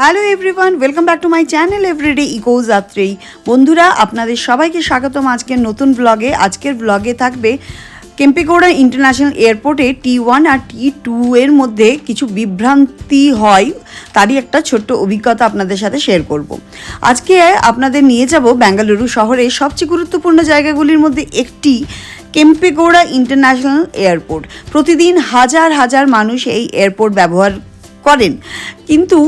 Hello everyone welcome back to my channel everyday eco Yatri বন্ধুরা, আপনাদের সবাইকে স্বাগতম আজকের নতুন ব্লগে আজকের ব্লগে থাকবে কেম্পেগৌড়া ইন্টারন্যাশনাল এয়ারপোর্টে টি ওয়ান আর টি টু এর মধ্যে কিছু বিভ্রান্তি হয়, তারই একটা ছোট্ট অভিজ্ঞতা আপনাদের সাথে শেয়ার করব। আজকে আপনাদের নিয়ে যাব বেঙ্গালুরু শহরের সবচেয়ে গুরুত্বপূর্ণ জায়গাগুলির মধ্যে একটি কেম্পেগৌড়া ইন্টারন্যাশনাল এয়ারপোর্ট প্রতিদিন হাজার হাজার মানুষ এই এয়ারপোর্ট ব্যবহার করেন। কিন্তু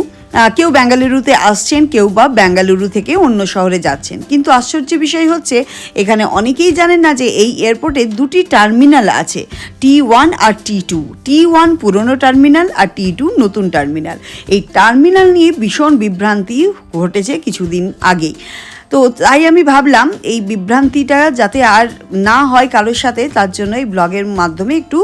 কেউ বেঙ্গালুরুতে আসছেন, কেউ বা বেঙ্গালুরু থেকে অন্য শহরে যাচ্ছেন। কিন্তু আশ্চর্য বিষয় হচ্ছে, এখানে অনেকেই জানেন না যে এই এয়ারপোর্টে দুটি টার্মিনাল আছে, টি ওয়ান আর টি টু। টি ওয়ান পুরনো টার্মিনাল আর টি টু নতুন টার্মিনাল। এই টার্মিনাল নিয়ে ভীষণ বিভ্রান্তি ঘটেছে কিছুদিন আগেই। তো তাই আমি ভাবলাম এই বিভ্রান্তিটা যাতে আর না হয় কারোর সাথে, তার জন্য এই ব্লগের মাধ্যমে একটু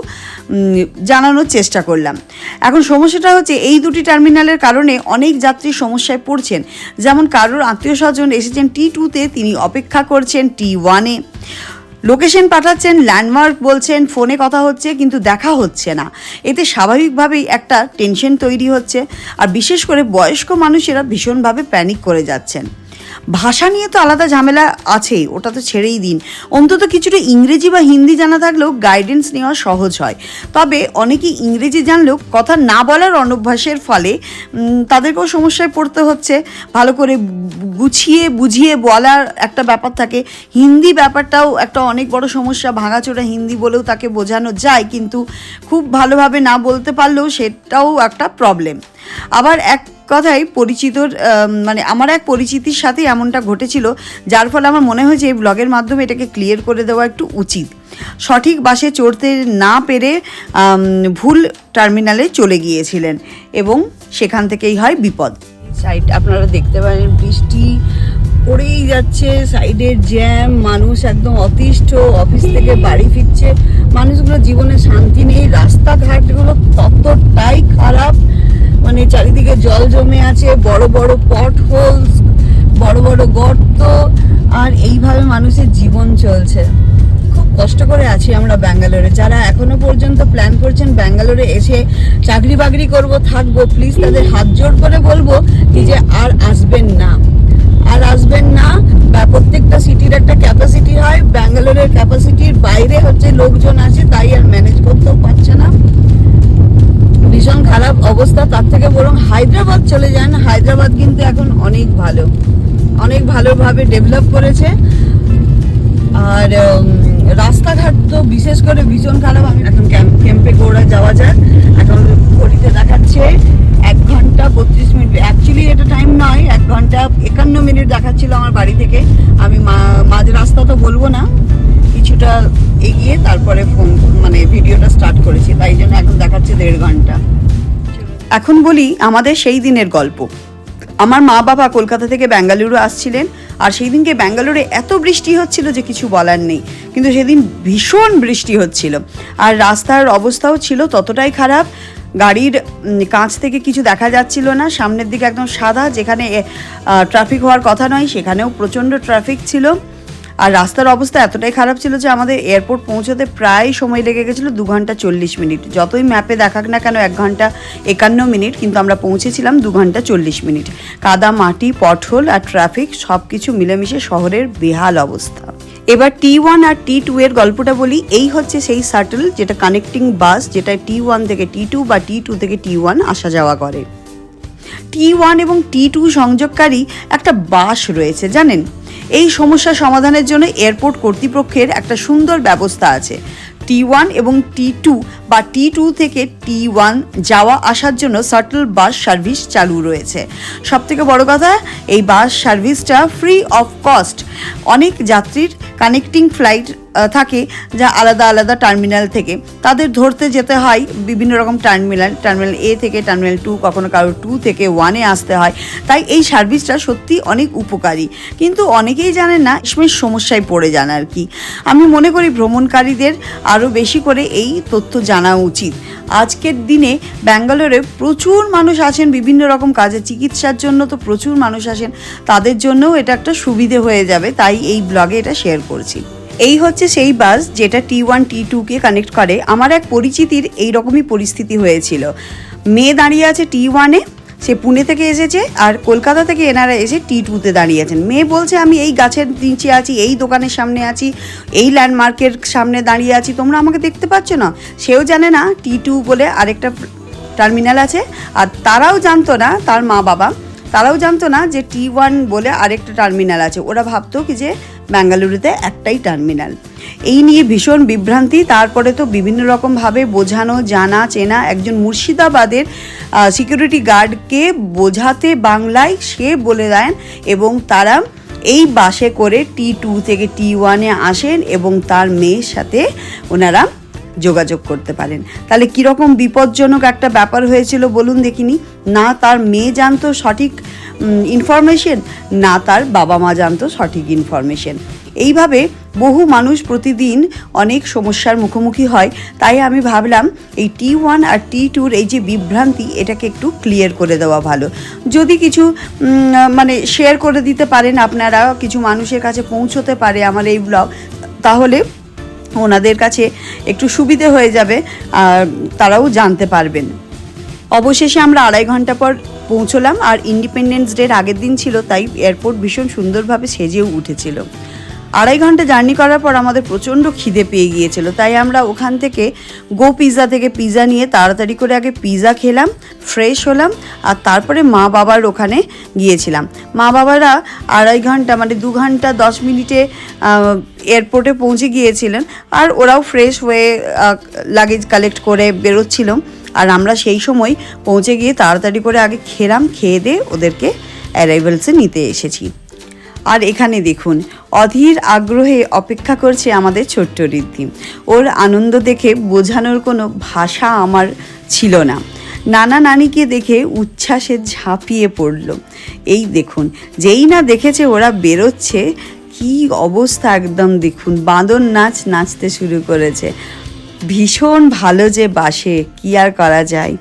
জানানোর চেষ্টা করলাম। এখন সমস্যাটা হচ্ছে এই দুটি টার্মিনালের কারণে অনেক যাত্রী সমস্যায় পড়ছেন। যেমন কারোর আত্মীয় স্বজন এসেছেন টি টুতে, তিনি অপেক্ষা করছেন টি ওয়ানে। লোকেশন পাঠাচ্ছেন, ল্যান্ডমার্ক বলছেন, ফোনে কথা হচ্ছে, কিন্তু দেখা হচ্ছে না। এতে স্বাভাবিকভাবেই একটা টেনশন তৈরি হচ্ছে। আর বিশেষ করে বয়স্ক মানুষেরা ভীষণভাবে প্যানিক করে যাচ্ছেন। ভাষা নিয়ে তো আলাদা ঝামেলা আছেই, ওটা তো ছেড়েই দিন। অন্তত কিছুটা ইংরেজি বা হিন্দি জানা থাকলেও গাইডেন্স নেওয়া সহজ হয়। তবে অনেকেই ইংরেজি জানলেও কথা না বলার অনভ্যাসের ফলে তাদেরকেও সমস্যায় পড়তে হচ্ছে। ভালো করে গুছিয়ে, বুঝিয়ে বলার একটা ব্যাপার থাকে। হিন্দি ব্যাপারটাও একটা অনেক বড় সমস্যা। ভাঙাচোরা হিন্দি বলেও তাকে বোঝানো যায়, কিন্তু খুব ভালোভাবে না বলতে পারলেও সেটাও একটা প্রবলেম আবার এক কথাই পরিচিতর আম, মানে আমার এক পরিচিতির সাথে এমনটা ঘটেছিল যার ফলে আমার মনে হয়েছে এই ব্লগের মাধ্যমে এটাকে ক্লিয়ার করে দেওয়া একটু উচিত। সঠিক বাসে চড়তে না পেরে ভুল টার্মিনালে চলে গিয়েছিলেন এবং সেখান থেকেই হয় বিপদ। সাইড আপনারা দেখতে পারেন বৃষ্টি পড়েই যাচ্ছে সাইডের জ্যাম মানুষ একদম অতিষ্ঠ অফিস থেকে বাড়ি ফিরছে। মানুষগুলো জীবনে শান্তি নেই রাস্তাঘাটগুলো ততটাই খারাপ। মানে চারিদিকে জল জমে আছে, বড় বড় পট হোলস বড় বড় গর্ত, আর এইভাবে মানুষের জীবন চলছে। খুব কষ্ট করে আছি আমরা ব্যাঙ্গালোরে। যারা এখনও পর্যন্ত প্ল্যান করছেন ব্যাঙ্গালোরে এসে চাকরি বাকরি করব, থাকব প্লিজ তাদের হাত জোড় করে বলব কি যে আর আসবেন না। আর আসবেন না প্রত্যেকটা সিটির একটা ক্যাপাসিটি হয়। ব্যাঙ্গালোরের ক্যাপাসিটির বাইরে হচ্ছে লোকজন আছে, তাই আর ম্যানেজ করতেও পারছে না। ভীষণ খারাপ অবস্থা, তার থেকে বরং হায়দ্রাবাদ চলে যান। হায়দ্রাবাদ কিন্তু এখন অনেক ভালো। অনেক ভালোভাবে ডেভেলপ করেছে। আর রাস্তাঘাট তো বিশেষ করে ভীষণ খারাপ। আমি এখন ক্যাম্প ক্যাম্পে গোড়া যাওয়া যায় এখন ঘড়িতে দেখাচ্ছে এক ঘণ্টা বত্রিশ মিনিট। অ্যাকচুয়ালি এটা টাইম নয়, এক ঘণ্টা একান্ন মিনিট দেখাচ্ছিল আমার বাড়ি থেকে। আমি মাঝ রাস্তা তো বলব না। কিছুটা এগিয়ে তারপরে ফোন মানে ভিডিওটা স্টার্ট করেছি তাই জন্য এখন দেখাচ্ছে দেড় ঘণ্টা। এখন বলি আমাদের সেই দিনের গল্প। আমার মা বাবা কলকাতা থেকে ব্যাঙ্গালুরু আসছিলেন আর সেই দিনকে ব্যাঙ্গালোরে এত বৃষ্টি হচ্ছিল যে কিছু বলার নেই। কিন্তু সেদিন ভীষণ বৃষ্টি হচ্ছিল আর রাস্তার অবস্থাও ছিল ততটাই খারাপ। গাড়ির কাঁচ থেকে কিছু দেখা যাচ্ছিল না। সামনের দিকে একদম সাদা যেখানে ট্রাফিক হওয়ার কথা নয়, সেখানেও প্রচণ্ড ট্রাফিক ছিল। আর রাস্তার অবস্থা এতটাই খারাপ ছিল যে আমাদের এয়ারপোর্ট পৌঁছতে প্রায় সময় লেগে গেছিল দু ঘণ্টা চল্লিশ মিনিট। যতই ম্যাপে দেখাক না কেন, এক ঘণ্টা একান্ন মিনিট, কিন্তু আমরা পৌঁছেছিলাম দু ঘণ্টা চল্লিশ মিনিট। কাদা, মাটি পটহোল আর ট্রাফিক সব কিছু মিলেমিশে শহরের বেহাল অবস্থা। এবার টি ওয়ান আর টি টু এর গল্পটা বলি। এই হচ্ছে সেই শাটল যেটা কানেক্টিং বাস যেটা টি ওয়ান থেকে টি টু বা টি টু থেকে টি ওয়ান আসা যাওয়া করে। টি ওয়ান এবং টি টু সংযোগকারী একটা বাস রয়েছে, জানেন? এই সমস্যা সমাধানের জন্য এয়ারপোর্ট কর্তৃপক্ষের একটা সুন্দর ব্যবস্থা আছে। টি ওয়ান এবং টি টু বা টি টু থেকে টি ওয়ান যাওয়া আসার জন্য শাটল বাস সার্ভিস চালু রয়েছে। সবথেকে বড় কথা, এই বাস সার্ভিসটা ফ্রি অফ কস্ট অনেক যাত্রীর কানেক্টিং ফ্লাইট থাকে যা আলাদা আলাদা টার্মিনাল থেকে। তাদের ধরতে যেতে হয় বিভিন্ন রকম টার্মিনাল টার্মিনাল এ থেকে টার্মিনাল টু কখনো কারও টু থেকে ওয়ানে আসতে হয়। তাই এই সার্ভিসটা সত্যি অনেক উপকারী। কিন্তু অনেকেই জানেন না শেষমেশ সমস্যায় পড়ে যান আর কি। আমি মনে করি ভ্রমণকারীদের আরও বেশি করে এই তথ্য জানা উচিত। আজকের দিনে ব্যাঙ্গালোরে প্রচুর মানুষ আছেন, বিভিন্ন রকম কাজে চিকিৎসার জন্য তো প্রচুর মানুষ আসেন। তাদের জন্যও এটা একটা সুবিধে হয়ে যাবে, তাই এই ব্লগে এটা শেয়ার করছি। এই হচ্ছে সেই বাস যেটা টি ওয়ান টি টুকে কানেক্ট করে। আমার এক পরিচিতির এই রকমই পরিস্থিতি হয়েছিল। মেয়ে দাঁড়িয়ে আছে টি ওয়ানে সে পুনে থেকে এসেছে আর কলকাতা থেকে এনারা এসে টি টুতে দাঁড়িয়েছেন মেয়ে বলছে, আমি এই গাছের নিচে আছি, এই দোকানের সামনে আছি, এই ল্যান্ডমার্কের সামনে দাঁড়িয়ে আছি। তোমরা আমাকে দেখতে পাচ্ছ না? সেও জানে না টি টু বলে আরেকটা টার্মিনাল আছে আর তারাও জানতো না, তার মা বাবা, তারাও জানতো না যে টি ওয়ান বলে আরেকটা টার্মিনাল আছে। ওরা ভাবতো কি যে ব্যাঙ্গালুরুতে একটাই টার্মিনাল। এই নিয়ে ভীষণ বিভ্রান্তি, তারপরে তো বিভিন্ন রকমভাবে বোঝানো, জানা, চেনা একজন মুর্শিদাবাদের সিকিউরিটি গার্ডকে বোঝাতে বাংলায় সে বলে দেন এবং তারা এই বাসে করে টি টু থেকে টি ওয়ানে আসেন এবং তার মেয়ের সাথে ওনারা যোগাযোগ করতে পারেন। তাহলে কীরকম বিপজ্জনক একটা ব্যাপার হয়েছিল বলুন দেখিনি? না তার মেয়ে জানতো সঠিক ইনফরমেশন না তার বাবা মা জানতো সঠিক ইনফরমেশন এইভাবে বহু মানুষ প্রতিদিন অনেক সমস্যার মুখোমুখি হয়। তাই আমি ভাবলাম এই টি ওয়ান আর টি টুর এই যে বিভ্রান্তি, এটাকে একটু ক্লিয়ার করে দেওয়া ভালো। যদি কিছু মানে শেয়ার করে দিতে পারেন আপনারা, কিছু মানুষের কাছে পৌঁছতে পারে আমার এই ব্লগ তাহলে ওনাদের কাছে একটু সুবিধে হয়ে যাবে, আর তারাও জানতে পারবেন। অবশেষে আমরা আড়াই ঘণ্টা পর পৌঁছলাম আর ইন্ডিপেন্ডেন্স ডের আগের দিন ছিল, তাই এয়ারপোর্ট ভীষণ সুন্দরভাবে সেজেও উঠেছিল। আড়াই ঘণ্টা জার্নি করার পর আমাদের প্রচণ্ড খিদে পেয়ে গিয়েছিল, তাই আমরা ওখান থেকে গো পিৎজা থেকে পিৎজা নিয়ে তাড়াতাড়ি করে আগে পিৎজা খেলাম ফ্রেশ হলাম আর তারপরে মা বাবার ওখানে গিয়েছিলাম। মা বাবারা আড়াই ঘণ্টা মানে দু ঘণ্টা দশ মিনিটে এয়ারপোর্টে পৌঁছে গিয়েছিলেন আর ওরাও ফ্রেশ হয়ে লাগেজ কালেক্ট করে বেরোচ্ছিল। আর আমরা সেই সময় পৌঁছে গিয়ে তাড়াতাড়ি করে আগে খেলাম, খেয়ে দিয়ে ওদেরকে অ্যারাইভেলসে নিতে এসেছি। আর এখানে দেখুন, অধীর আগ্রহে অপেক্ষা করছে আমাদের ছোট্ট ঋদ্ধি। ওর আনন্দ দেখে বোঝানোর কোনো ভাষা আমার ছিল না। নানা নানিকে দেখে উচ্ছ্বাসে ঝাঁপিয়ে পড়ল। এই দেখুন, যেই না দেখেছে ওরা বেরোচ্ছে, কি অবস্থা একদম দেখুন, বাঁদর নাচ নাচতে শুরু করেছে। ভীষণ ভালো যে বাসে, কি আর করা যায়?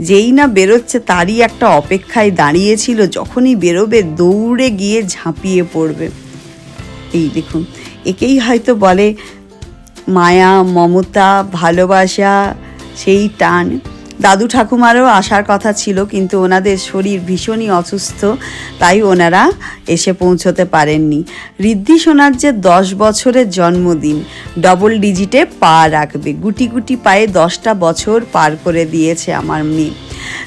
যেই না বেরোচ্ছে তারই একটা অপেক্ষায় দাঁড়িয়েছিল, যখনই বেরোবে দৌড়ে গিয়ে ঝাঁপিয়ে পড়বে। এই দেখুন, একেই হয়তো বলে, মায়া, মমতা, ভালোবাসা, সেই টান। দাদু ঠাকুমারও আসার কথা ছিল, কিন্তু ওনাদের শরীর ভীষণই অসুস্থ, তাই ওনারা এসে পৌঁছতে পারেননি। ঋদ্ধি সোনার যে দশ বছরের জন্মদিন ডবল ডিজিটে পা রাখবে। গুটি গুটি পায়ে দশটা বছর পার করে দিয়েছে আমার মেয়ে।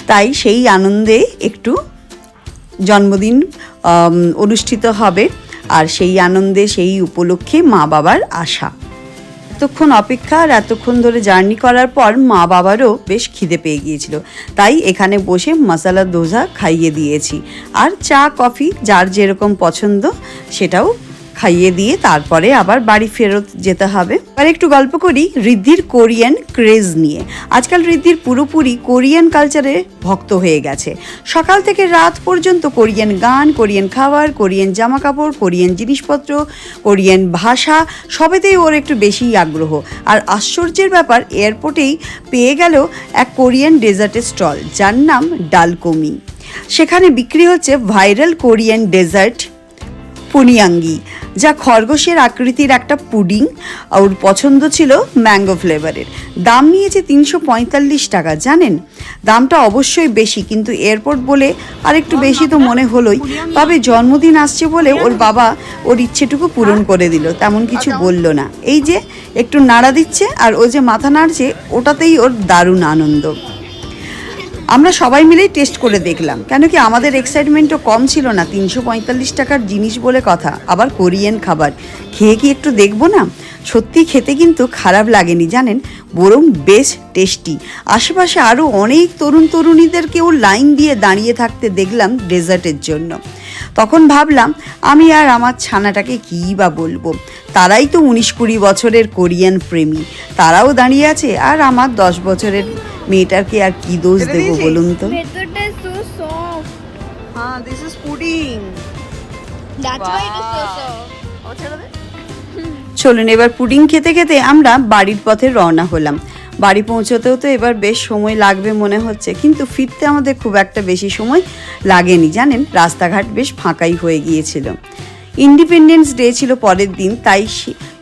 তাই সেই আনন্দে একটু জন্মদিন অনুষ্ঠিত হবে, আর সেই আনন্দে, সেই উপলক্ষে মা বাবার আশা। এতক্ষণ অপেক্ষা আর এতক্ষণ ধরে জার্নি করার পর মা বাবারও বেশ খিদে পেয়ে গিয়েছিল। তাই এখানে বসে মশালা দোসা খাইয়ে দিয়েছি। আর চা, কফি, যার যেরকম পছন্দ, সেটাও খাইয়ে দিয়ে তারপরে আবার বাড়ি ফেরত যেতে হবে। আর একটু গল্প করি ঋদ্ধির কোরিয়ান ক্রেজ নিয়ে। আজকাল ঋদ্ধির পুরোপুরি কোরিয়ান কালচারে ভক্ত হয়ে গেছে। সকাল থেকে রাত পর্যন্ত কোরিয়ান গান, কোরিয়ান খাবার, কোরিয়ান জামা কাপড় কোরিয়ান জিনিসপত্র, কোরিয়ান ভাষা, সবেতেই ওর একটু বেশিই আগ্রহ। আর আশ্চর্যের ব্যাপার, এয়ারপোর্টেই পেয়ে গেল এক কোরিয়ান ডেজার্টের স্টল, যার নাম ডালকমি। সেখানে বিক্রি হচ্ছে ভাইরাল কোরিয়ান ডেজার্ট পুনিয়াঙ্গি, যা খরগোশের আকৃতির একটা পুডিং ওর পছন্দ ছিল ম্যাঙ্গো ফ্লেভারের। দাম নিয়েছে তিনশো পঁয়তাল্লিশ টাকা, জানেন? দামটা অবশ্যই বেশি, কিন্তু এয়ারপোর্ট বলে আর একটু বেশি তো মনে হলোই। তবে জন্মদিন আসছে বলে ওর বাবা ওর ইচ্ছেটুকু পূরণ করে দিল, তেমন কিছু বলল না। এই যে, একটু নাড়া দিচ্ছে, আর ও যে মাথা নাড়ছে, ওটাতেই ওর দারুণ আনন্দ। আমরা সবাই মিলেই টেস্ট করে দেখলাম। কেন কি আমাদের এক্সাইটমেন্টও কম ছিল না, তিনশো পঁয়তাল্লিশ টাকার জিনিস বলে কথা, আবার কোরিয়ান খাবার। খেয়ে কি একটু দেখব না? সত্যি খেতে কিন্তু খারাপ লাগেনি, জানেন? বরং বেশ টেস্টি আশেপাশে আরও অনেক তরুণ তরুণীদেরকেও লাইন দিয়ে দাঁড়িয়ে থাকতে দেখলাম ডেজার্টের জন্য। তখন ভাবলাম, আমি আর আমার ছানাটাকে কী বা বলব? তারাই তো উনিশ কুড়ি বছরের কোরিয়ান প্রেমী। তারাও দাঁড়িয়ে আছে আর আমার দশ বছরের মেয়েটাকে আর কি দোষ দেবো বলুন তো. হ্যাঁ দিস ইজ পুডিং. চলুন এবার পুডিং খেতে খেতে আমরা বাড়ির পথে রওনা হলাম। বাড়ি পৌঁছতেও তো এবার বেশ সময় লাগবে মনে হচ্ছে কিন্তু ফিরতে আমাদের খুব একটা বেশি সময় লাগেনি জানেন? রাস্তাঘাট বেশ ফাঁকাই হয়ে গিয়েছিল। ইন্ডিপেন্ডেন্স ডে ছিল পরের দিন, তাই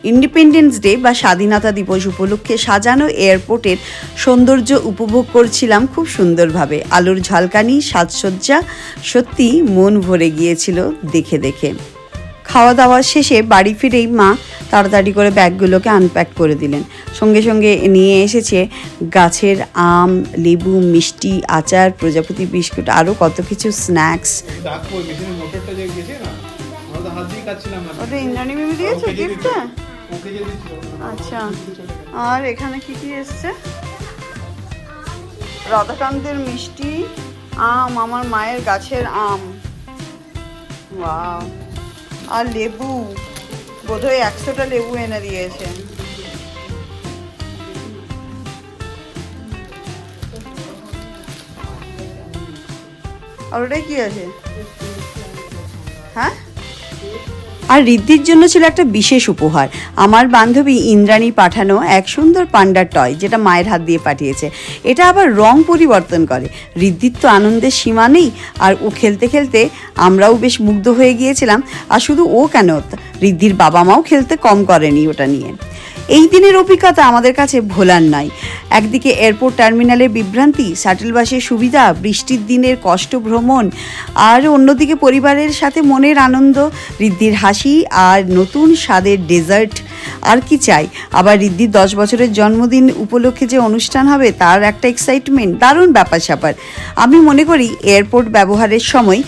ইন্ডিপেন্ডেন্স ডে বা স্বাধীনতা দিবস উপলক্ষে সাজানো এয়ারপোর্টের সৌন্দর্য উপভোগ করছিলাম খুব সুন্দরভাবে। আলোর ঝলকানি, সাজসজ্জা সত্যি মন ভরে গিয়েছিল দেখে দেখে। খাওয়া দাওয়া শেষে বাড়ি ফিরেই মা তাড়াতাড়ি করে ব্যাগগুলোকে আনপ্যাক করে দিলেন। সঙ্গে সঙ্গে নিয়ে এসেছে গাছের আম, লেবু, মিষ্টি, আচার, প্রজাপতি বিস্কুট আরও কত কিছু স্ন্যাক্স ওটা ইন্দ্রাণী মিমি দিয়েছে গিফটটা। আচ্ছা। আর এখানে কি কি এসছে? রাধাকান্তের মিষ্টি আম আমার মায়ের গাছের আম। আর লেবু। বোধহয় একশোটা লেবু এনে দিয়েছে। আর ওটাই কি আছে? হ্যাঁ? আর ঋদ্ধির জন্য ছিল একটা বিশেষ উপহার। আমার বান্ধবী ইন্দ্রাণী পাঠানো এক সুন্দর পান্ডার টয় যেটা মায়ের হাত দিয়ে পাঠিয়েছে। এটা আবার রং পরিবর্তন করে। ঋদ্ধির তো আনন্দের সীমা নেই, আর ও খেলতে খেলতে আমরাও বেশ মুগ্ধ হয়ে গিয়েছিলাম। আর শুধু ও কেন, ঋদ্ধির বাবা মাও খেলতে কম করেনি ওটা নিয়ে। এই দিনের অভিজ্ঞতা আমাদের কাছে ভোলার নাই একদিকে এয়ারপোর্ট টার্মিনালের বিভ্রান্তি শাটেল বাসের সুবিধা, বৃষ্টির দিনের কষ্ট ভ্রমণ, আর অন্যদিকে পরিবারের সাথে মনের আনন্দ ঋদ্ধির হাসি, আর নতুন স্বাদের ডেজার্ট আর কি চাই? আবার ঋদ্ধির দশ বছরের জন্মদিন উপলক্ষে যে অনুষ্ঠান হবে, তার একটা এক্সাইটমেন্ট দারুণ ব্যাপার স্যাপার আমি মনে করি এয়ারপোর্ট ব্যবহারের সময়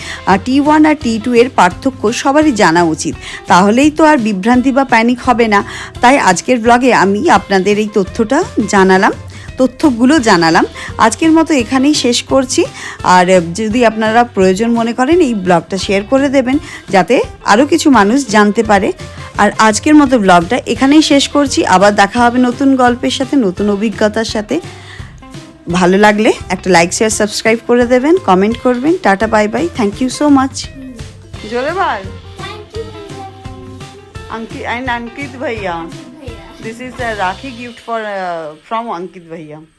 টি ওয়ান আর টি টু এর পার্থক্য সবারই জানা উচিত। তাহলেই তো আর বিভ্রান্তি বা প্যানিক হবে না। তাই আজকের ব্লগে আমি আপনাদের এই তথ্যটা জানালাম, তথ্যগুলো জানালাম। আজকের মতো এখানেই শেষ করছি। আর যদি আপনারা প্রয়োজন মনে করেন, এই ব্লগটা শেয়ার করে দেবেন, যাতে আরও কিছু মানুষ জানতে পারে। আর আজকের মতো ব্লগটা এখানেই শেষ করছি। আবার দেখা হবে নতুন গল্পের সাথে নতুন অভিজ্ঞতার সাথে। ভালো লাগলে একটা লাইক শেয়ার সাবস্ক্রাইব করে দেবেন কমেন্ট করবেন। Tata bye bye thank you so much জোরে বল Ankit ভাইয়া। Ankit is This is a Rakhi gift for. Uh,